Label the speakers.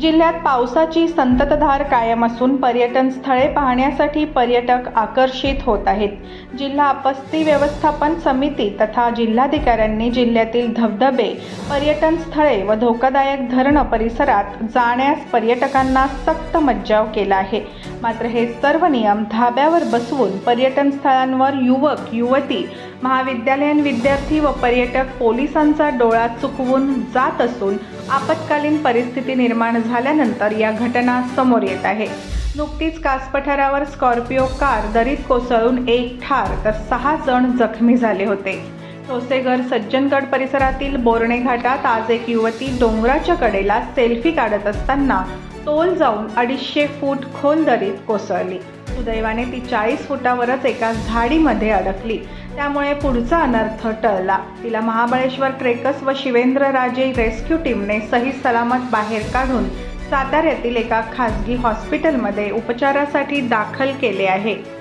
Speaker 1: जिल्ह्यात पावसाची संततधार कायम असून पर्यटन स्थळे पाहण्यासाठी पर्यटक आकर्षित होत आहेत. जिल्हा आपत्ती व्यवस्थापन समिती तथा जिल्हाधिकाऱ्यांनी जिल्ह्यातील धबधबे पर्यटन स्थळे व धोकादायक धरणं परिसरात जाण्यास पर्यटकांना सक्त मज्जाव केला आहे. मात्र हे सर्व नियम धाब्यावर बसवून पर्यटन स्थळांवर युवक युवती महाविद्यालयीन विद्यार्थी व पर्यटक पोलिसांचा डोळा चुकवून जात असून आपत्कालीन परिस्थिती निर्माण झाल्यानंतर या घटना समोर येत आहे. नुकतीच कासपठारावर स्कॉर्पिओ कार दरीत कोसळून एक ठार तर सहा जण जखमी झाले होते. ठोसेघर सज्जनगड परिसरातील बोर्णे घाटात आज एक युवती डोंगराच्या कडेला सेल्फी काढत असताना तोल जाऊन अडीचशे फूट खोल दरीत कोसळली. सुदैवाने ती चाळीस फुटावरच एका झाडीमध्ये अडकली. त्यामुळे पुढचा अनर्थ टळला. तिला महाबळेश्वर क्रेकस व शिवेंद्रराजे रेस्क्यू टीमने सही सलामत बाहेर काढून साताऱ्यातील एका खासगी हॉस्पिटलमध्ये उपचारासाठी दाखल केले आहे.